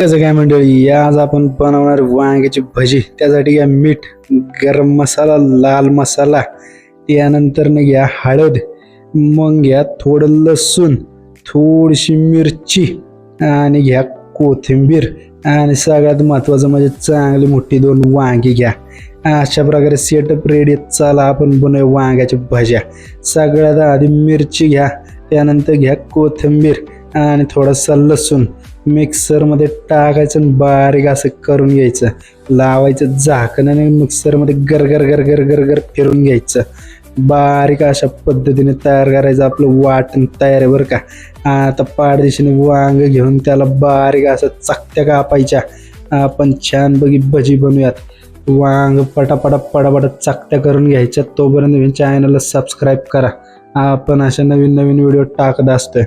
कसं काय मंडळी आज आपण बनवणार वांग्याची भजी. त्यासाठी घ्या मीठ गरम मसाला लाल मसाला. त्यानंतर न घ्या हळद. मग घ्या थोडं लसूण थोडीशी मिरची आणि घ्या कोथिंबीर. आणि सगळ्यात महत्त्वाचं म्हणजे चांगली मोठी दोन वांगी घ्या. अशा प्रकारे सेटअप रेडी चला आपण बनवूया वांग्याच्या भज्या. सगळ्यात आधी मिरची घ्या. त्यानंतर घ्या कोथिंबीर. आणि थोडासा लसूण मिक्सरमध्ये टाकायचं आणि बारीक असं करून घ्यायचं. लावायचं झाकण आणि मिक्सरमध्ये गरगर गरगर गरगर फिरून घ्यायचं. बारीक अशा पद्धतीने तयार करायचं आपलं वाटण तयार आहे बरं का. आता पाडदिशीने वांग घेऊन त्याला बारीक असं चकत्या कापायच्या. आपण छान बघी भजी बनवूयात. वांग पटापटा पटापटा चकत्या करून घ्यायच्या. तोपर्यंत नवीन चॅनलला सबस्क्राईब करा. आपण अशा नवीन नवीन व्हिडिओ टाकत असतोय.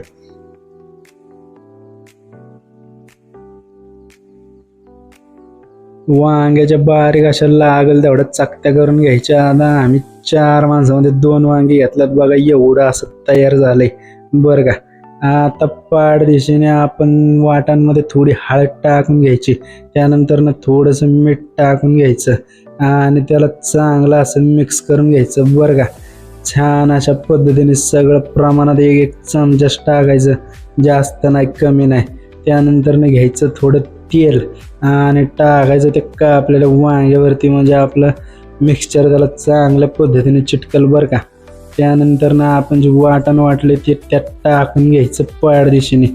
वांग्याच्या बारीक अशा लागल तेवढ्या चकत्या करून घ्यायच्या. आता आम्ही चार माणसामध्ये दोन वांगे घेतल्यात. बघा एवढं असं तयार झालंय. बरं का? आता पाड दिशेने आपण वाटांमध्ये थोडी हळद टाकून घ्यायची. त्यानंतर ना थोडंसं मीठ टाकून घ्यायचं आणि त्याला चांगलं असं मिक्स करून घ्यायचं. बरं का? छान अशा पद्धतीने सगळं प्रमाणात एक एक चमचाच टाकायचं. जास्त नाही कमी नाही. त्यानंतर ना घ्यायचं थोडं तेल आणि टाकायचं ते का आपल्याला वांग्यावरती म्हणजे आपलं मिक्सचर त्याला चांगल्या पद्धतीने चिटकल बरं का. त्यानंतर ना आपण जे वाटण वाटले ते त्यात टाकून घ्यायचं पाड दिशेने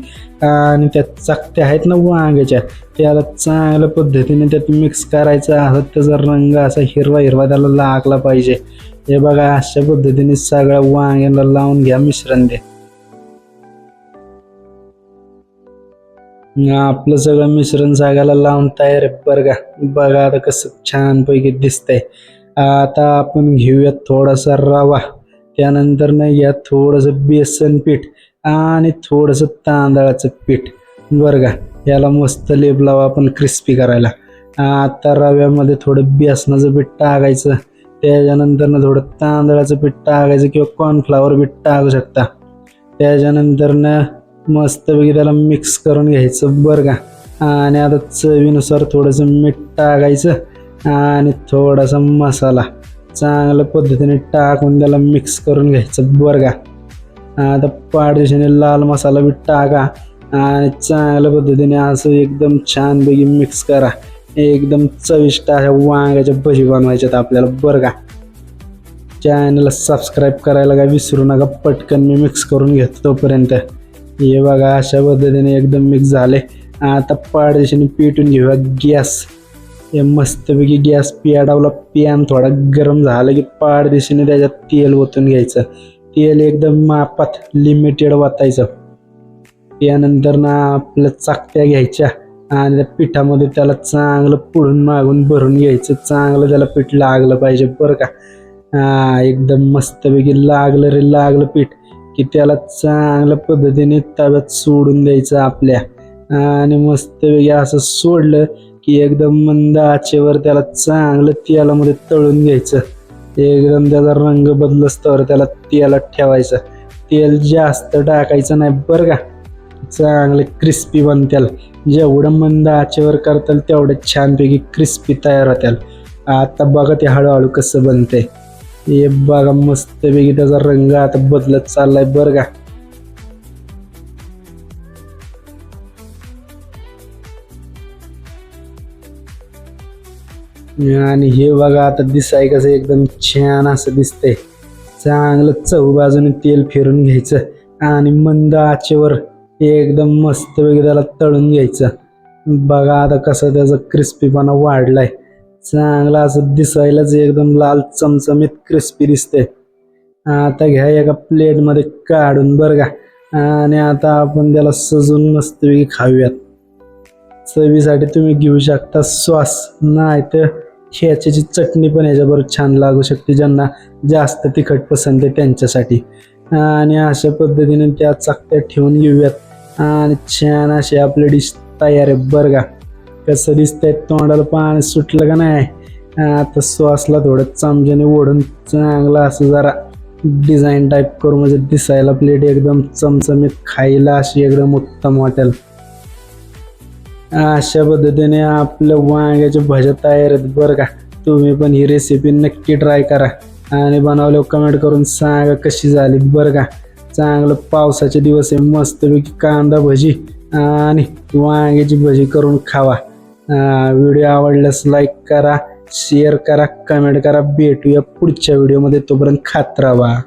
आणि त्यात चकत्या आहेत ना वांग्याच्या त्याला चांगल्या पद्धतीने त्यात मिक्स करायचं असं त्याचा रंग असा हिरवा हिरवा त्याला लागला पाहिजे. हे बघा अशा पद्धतीने सगळ्या वांग्याला लावून घ्या मिश्रण द्या आपलं सगळं मिश्रण जागाला लावून तयार आहे बरं का. बघा आता कसं छानपैकी दिसतंय. आता आपण घेऊयात थोडासा रवा. त्यानंतर ना या थोडंसं बेसन पीठ आणि थोडंसं तांदळाचं पीठ. बरं का याला मस्त लेप लावा आपण क्रिस्पी करायला. आता रव्यामध्ये थोडं बेसनाचं पीठ टाकायचं. त्याच्यानंतर ना थोडं तांदळाचं पीठ टाकायचं किंवा कॉर्नफ्लावर पीठ टाकू शकता. त्याच्यानंतर ना मस्तपैकी त्याला मिक्स करून घ्यायचं बरं का. आणि आता चवीनुसार थोडंसं मीठ टाकायचं आणि थोडासा मसाला चांगल्या पद्धतीने टाकून त्याला मिक्स करून घ्यायचं बरं का. आता पाडदिशीने लाल मसाला बी टाका आणि चांगल्या पद्धतीने असं एकदम छानपैकी मिक्स करा. एकदम चविष्ट अशा वांग्याच्या भजी बनवायच्यात आपल्याला बरं का. चॅनलला सबस्क्राईब करायला काय विसरू नका पटकन मी मिक्स करून घेतो तोपर्यंत. हे बघा अशा पद्धतीने एकदम मिक्स झाले. आता पाडदेशाने पेटून घेऊया गॅस. हे मस्तपैकी गॅस पियाडावला पॅन थोडा गरम झाला की पाडदिशीने त्याच्यात तेल ओतून घ्यायचं. तेल एकदम मापात लिमिटेड वाचायचं त्यानंतर ना आपल्या चाकत्या घ्यायच्या आणि त्या पिठामध्ये त्याला चांगलं पुढून मागून भरून घ्यायचं. चांगलं त्याला पीठ लागलं पाहिजे बरं का. हा एकदम मस्तपैकी लागलं रे लागलं पीठ. की त्याला चांगल्या पद्धतीने ताब्यात सोडून द्यायचं आपल्या. आणि मस्तपैकी असं सोडलं की एकदम मंद आचेवर त्याला चांगलं तेलामध्ये तळून घ्यायचं. एकदम त्याचा रंग बदलस्तवर तर त्याला तेलात ठेवायचं. तेल जास्त टाकायचं नाही बरं का. चांगले क्रिस्पी बनत्याल जेवढं मंद आचेवर करताल तेवढं छानपैकी क्रिस्पी तयार होत्याल आता बघा ते हळूहळू कसं बनतंय. हे बघा मस्तपैकी त्याचा रंग आता बदलत चाललाय बरं का. आणि हे बघा आता दिसाय कसं एकदम छान असं दिसतंय. चांगलं चव बाजूने तेल फिरून घ्यायचं आणि मंद आचेवर एकदम मस्तपैकी त्याला तळून घ्यायचं. बघा आता कसं त्याचा क्रिस्पीपणा वाढलाय. चांगला असं दिसायलाच एकदम लाल चमचमीत क्रिस्पी दिसते. आता घ्या एका प्लेटमध्ये काढून बरं का. आणि आता आपण त्याला सजून मस्तपैकी खाऊयात. चवीसाठी तुम्ही घेऊ शकता सॉस. नाही तर ह्याच्याची चटणी पण याच्याबरोबर छान लागू शकते ज्यांना जास्त तिखट पसंत आहे त्यांच्यासाठी. आणि अशा पद्धतीने त्या चकत्या ठेवून घेऊयात. आणि छान अशी आपली डिश तयार आहे बरं का. कसं दिसतंय तोंडाला पाणी सुटलं का नाही? आता श्वासला थोडं चमच्याने ओढून चांगलं असं जरा डिझाईन टाईप करून म्हणजे दिसायला प्लेट एकदम चमचमीत खायला अशी एकदम उत्तम वाटेल. अशा पद्धतीने आपलं वांग्याच्या भज्या तयार आहेत बरं का. तुम्ही पण ही रेसिपी नक्की ट्राय करा. आणि बनवल्यावर कमेंट करून सांगा कशी झाली बरं का. चांगलं पावसाचे दिवस आहे मस्तपैकी कांदा भजी आणि वांग्याची भजी करून खावा. व्हिडिओ आवडल्यास लाईक करा शेअर करा कमेंट करा. भेटूया पुढच्या व्हिडिओमध्ये तोपर्यंत खात राहा.